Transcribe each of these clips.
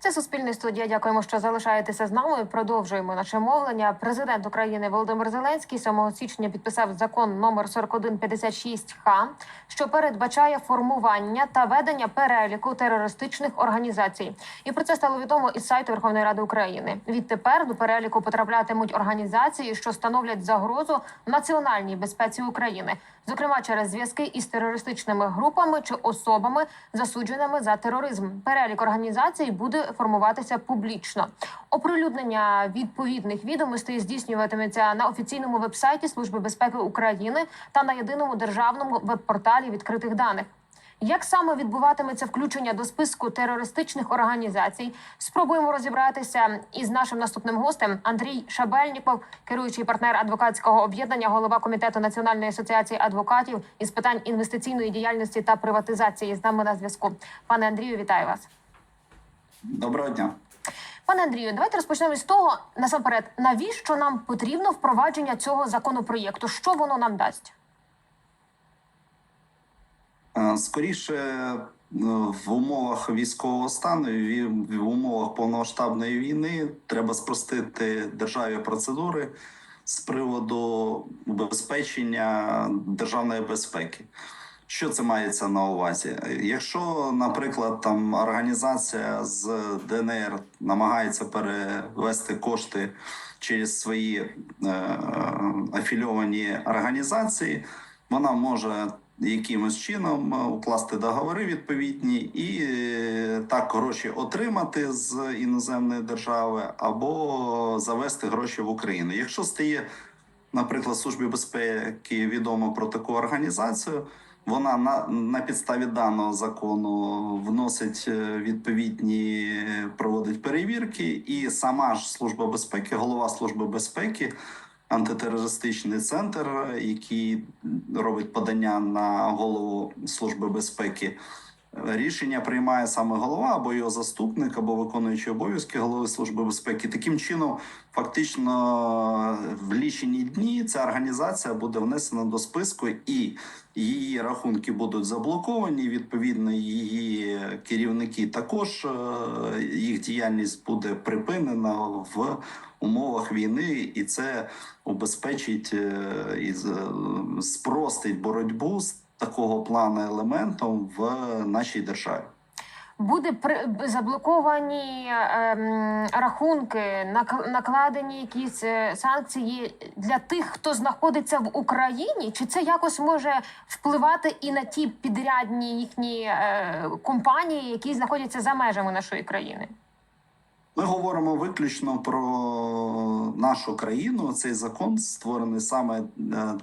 Це суспільний студія. Дякуємо, що залишаєтеся з нами. Продовжуємо наше мовлення. Президент України Володимир Зеленський 7 січня підписав закон номер 4156 х що передбачає формування та ведення переліку терористичних організацій. І про це стало відомо із сайту Верховної Ради України. Відтепер до переліку потраплятимуть організації, що становлять загрозу національній безпеці України, зокрема через зв'язки із терористичними групами чи особами, засудженими за тероризм. Перелік організацій буде формуватися публічно. Оприлюднення відповідних відомостей здійснюватиметься на офіційному вебсайті Служби безпеки України та на єдиному державному веб-порталі відкритих даних. Як саме відбуватиметься включення до списку терористичних організацій? Спробуємо розібратися із нашим наступним гостем Андрій Шабельніков, керуючий партнер адвокатського об'єднання, голова комітету Національної асоціації адвокатів із питань інвестиційної діяльності та приватизації. З нами на зв'язку. Пане Андрію, вітаю вас. Доброго дня. Пане Андрію, давайте розпочнемо з того насамперед, навіщо нам потрібно впровадження цього законопроєкту? Що воно нам дасть? Е, Скоріше е, в умовах військового стану і в в умовах повномасштабної війни треба спростити державі процедури з приводу убезпечення державної безпеки. Що це мається на увазі? Якщо, наприклад, там організація з ДНР намагається перевести кошти через свої е, афільовані організації, вона може якимось чином е, укласти договори відповідні і е, так гроші отримати з іноземної держави або завести гроші в Україну. Якщо стає, наприклад, службі безпеки відомо про таку організацію. Вона на, на підставі даного закону вносить е, відповідні проводить перевірки, і сама ж служба безпеки, голова служби безпеки, антитерористичний центр, який робить подання на голову служби безпеки. Рішення приймає саме голова або його заступник, або виконуючий обов'язки голови служби безпеки. Таким чином, фактично, в лічені дні ця організація буде внесена до списку, і її рахунки будуть заблоковані. Відповідно, її керівники також е, їх діяльність буде припинена в умовах війни, і це убезпечить е, і спростить боротьбу з такого плану елементом в нашій державі. Буде при заблоковані ем, рахунки, нак- накладені якісь е, санкції для тих, хто знаходиться в Україні, чи це якось може впливати і на ті підрядні їхні е, компанії, які знаходяться за межами нашої країни? Ми говоримо виключно про нашу країну. Цей закон створений саме е,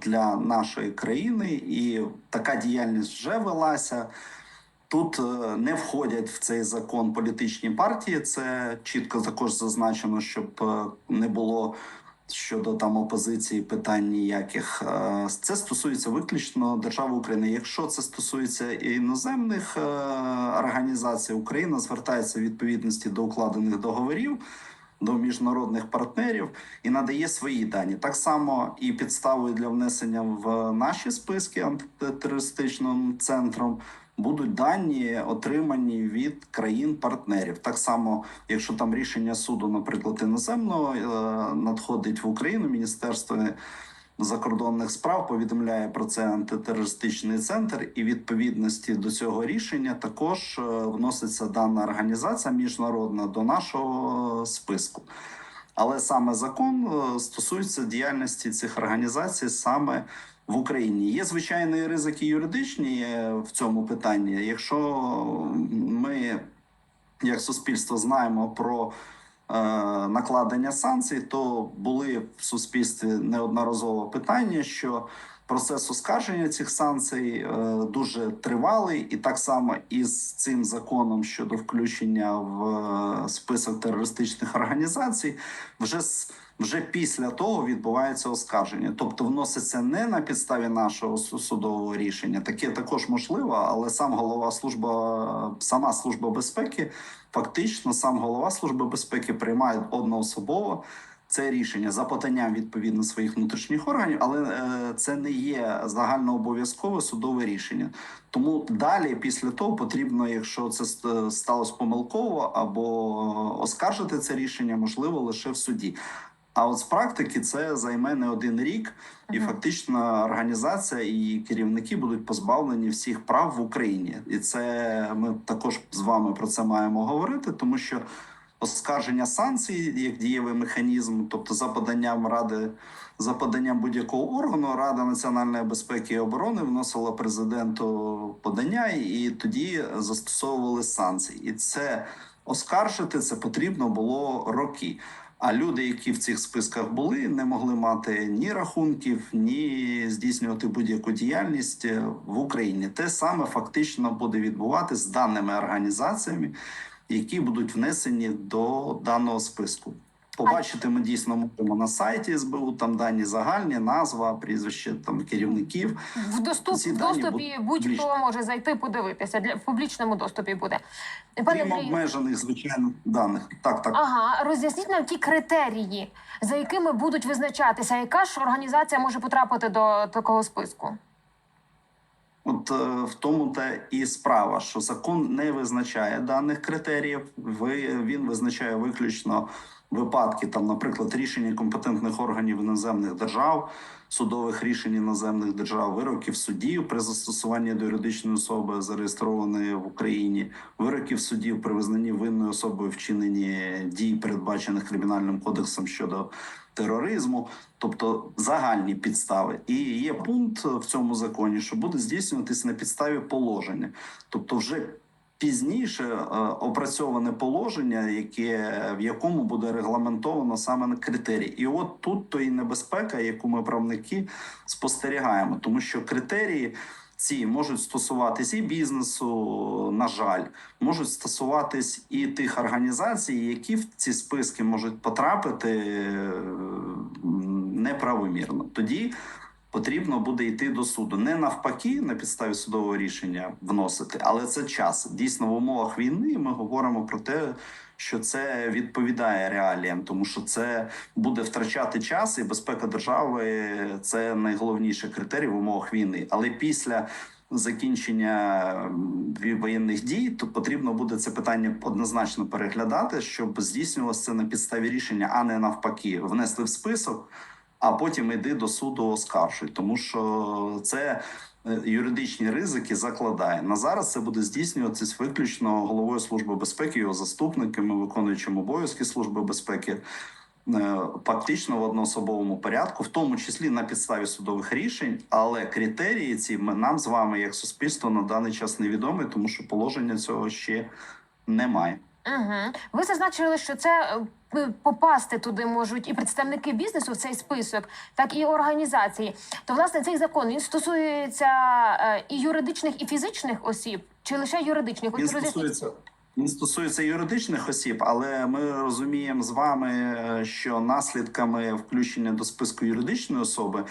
для нашої країни, і така діяльність вже велася. Тут е, не входять в цей закон політичні партії. Це чітко також зазначено, щоб е, не було щодо там опозиції питань ніяких. Е, Це стосується виключно держави України. Якщо це стосується іноземних е, організацій, Україна звертається в відповідності до укладених договорів. До міжнародних партнерів і надає свої дані. Так само і підставою для внесення в наші списки антитерористичним центром будуть дані отримані від країн-партнерів. Так само, якщо там рішення суду, наприклад, іноземного е, надходить в Україну, міністерство закордонних справ повідомляє про це антитерористичний центр, і відповідності до цього рішення також е, вноситься дана організація міжнародна до нашого списку. Але саме закон е, стосується діяльності цих організацій саме в Україні. Є звичайні ризики юридичні е, в цьому питанні. Якщо ми, як суспільство, знаємо про е, накладення санкцій, то були в суспільстві неодноразово питання, що процес оскарження цих санкцій е, дуже тривалий, і так само із цим законом щодо включення в е, список терористичних організацій, вже з вже після того відбувається оскарження, тобто вноситься не на підставі нашого судового рішення. Таке також можливо, але сам голова служба, сама служба безпеки, фактично, сам голова служби безпеки приймає одноособово це рішення за поданням відповідно своїх внутрішніх органів, але е, це не є загальнообов'язкове судове рішення. Тому далі, після того, потрібно, якщо це ст- сталося помилково, або оскаржити це рішення, можливо, лише в суді. А от з практики це займе не один рік, і фактично організація і керівники будуть позбавлені всіх прав в Україні. І це ми також з вами про це маємо говорити, тому що оскарження санкцій як дієвий механізм, тобто за поданням ради, за поданням будь-якого органу, Рада національної безпеки і оборони вносила президенту подання, і тоді застосовували санкції. І це оскаржити це потрібно було роки. А люди, які в цих списках були, не могли мати ні рахунків, ні здійснювати будь-яку діяльність е, в Україні. Те саме фактично буде відбувати з даними організаціями, які будуть внесені до даного списку. Побачити ми дійсно можемо на сайті СБУ, там дані загальні, назва, прізвище там керівників. В доступ Ці в доступі будь-хто може зайти подивитися. Для в публічному доступі буде. Пане Крім обмежених звичайно даних. Так, так. ага, роз'ясніть нам ті критерії, за якими будуть визначатися, яка ж організація може потрапити до такого списку. От е, в тому та і справа, що закон не визначає даних критеріїв. Ви він визначає виключно випадки, там, наприклад, рішення компетентних органів іноземних держав, судових рішень іноземних держав, вироків судів при застосуванні до юридичної особи, зареєстрованої в Україні, вироків судів при визнанні винною особою вчиненні дій, передбачених кримінальним кодексом щодо тероризму, тобто загальні підстави. І є пункт в цьому законі, що буде здійснюватись на підставі положення, тобто вже. Пізніше е, опрацьоване положення, яке в якому буде регламентовано саме критерії, і от тут то і небезпека, яку ми правники спостерігаємо, тому що критерії ці можуть стосуватись і бізнесу, на жаль, можуть стосуватись і тих організацій, які в ці списки можуть потрапити е, неправомірно. Тоді потрібно буде йти до суду. Не навпаки, на підставі судового рішення вносити, але це час. Дійсно, в умовах війни ми говоримо про те, що це відповідає реаліям, тому що це буде втрачати час, і безпека держави це найголовніший критерій в умовах війни. Але після закінчення воєнних дій, то потрібно буде це питання однозначно переглядати, щоб здійснювалося це на підставі рішення, а не навпаки, внесли в список, а потім йди до суду оскаржуй, тому що це. е, Юридичні ризики закладає на зараз. Це буде здійснюватись виключно головою служби безпеки, його заступниками, виконуючим обов'язки служби безпеки, е, фактично в одноособовому порядку, в тому числі на підставі судових рішень. Але критерії ці нам з вами, як суспільство, на даний час невідомі, тому що положення цього ще немає. Угу. Ви зазначили, що це е, попасти туди можуть і представники бізнесу в цей список, так і організації. То власне цей закон він стосується е, і юридичних, і фізичних осіб, чи лише юридичних? От Він роз'ясніть. стосується. Він стосується юридичних осіб, але ми розуміємо з вами, е, що наслідками включення до списку юридичної особи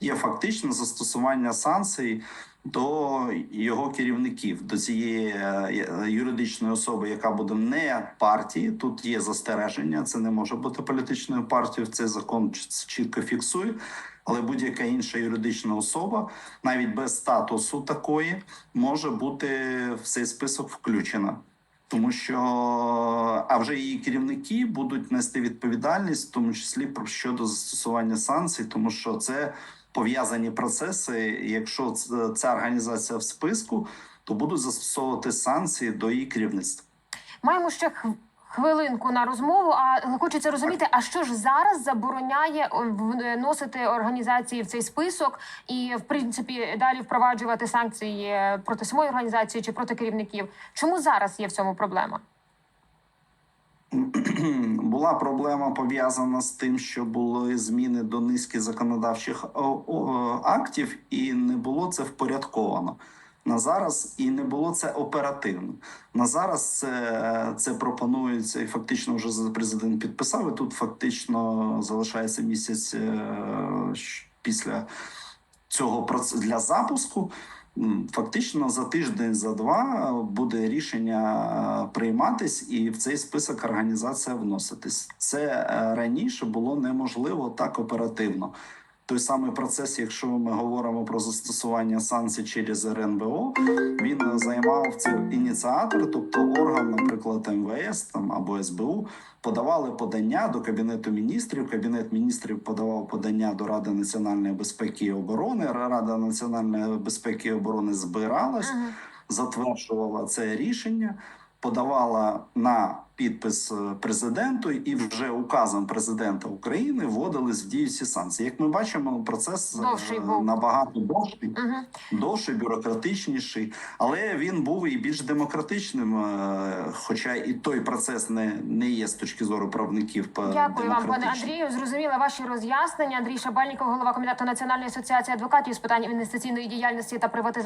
є фактично застосування санкцій до його керівників, до цієї е, юридичної особи, яка буде не партії. Тут є застереження. Це не може бути політичною партією. Цей закон чітко фіксує. Але будь-яка інша юридична особа, навіть без статусу такої, може бути в цей список включена. Тому що а вже її керівники будуть нести відповідальність, в тому числі про щодо застосування санкцій, тому що це пов'язані процеси. Якщо ця організація в списку, то будуть застосовувати санкції до її керівництва. Маємо ще хвилинку на розмову. А хочеться розуміти, а що ж зараз забороняє вносити організації в цей список і, в принципі, далі впроваджувати санкції е, проти самої організації чи проти керівників? Чому зараз є в цьому проблема? Була проблема пов'язана з тим, що були зміни до низки законодавчих актів, і не було це впорядковано. На зараз і не було це оперативно. На зараз це, це пропонується, і фактично вже президент підписав. І тут фактично залишається місяць е, після цього для запуску. Фактично за тиждень, за два буде рішення е, прийматись, і в цей список організація вноситись. Це е, раніше було неможливо так оперативно. Той самий процес, якщо ми говоримо про застосування санкцій через РНБО, він е, займав цей ініціатор, тобто орган, наприклад, МВС там або СБУ, подавали подання до кабінету міністрів. Кабінет міністрів подавав подання до Ради національної безпеки і оборони. Рада національної безпеки і оборони збиралась, затверджувала це рішення, подавала на підпис е, президенту, і вже указом президента України вводились в дію ці санкції. Як ми бачимо, процес е, Довший був. набагато довший Мгм. довший, бюрократичніший, але він був і більш демократичним. е, Хоча і той процес не, не є з точки зору правників. Дякую вам, пане. Андрію. Зрозуміла ваші роз'яснення. Андрій Шабальніков, голова комітету Національної асоціації адвокатів з питань інвестиційної діяльності та приватизації.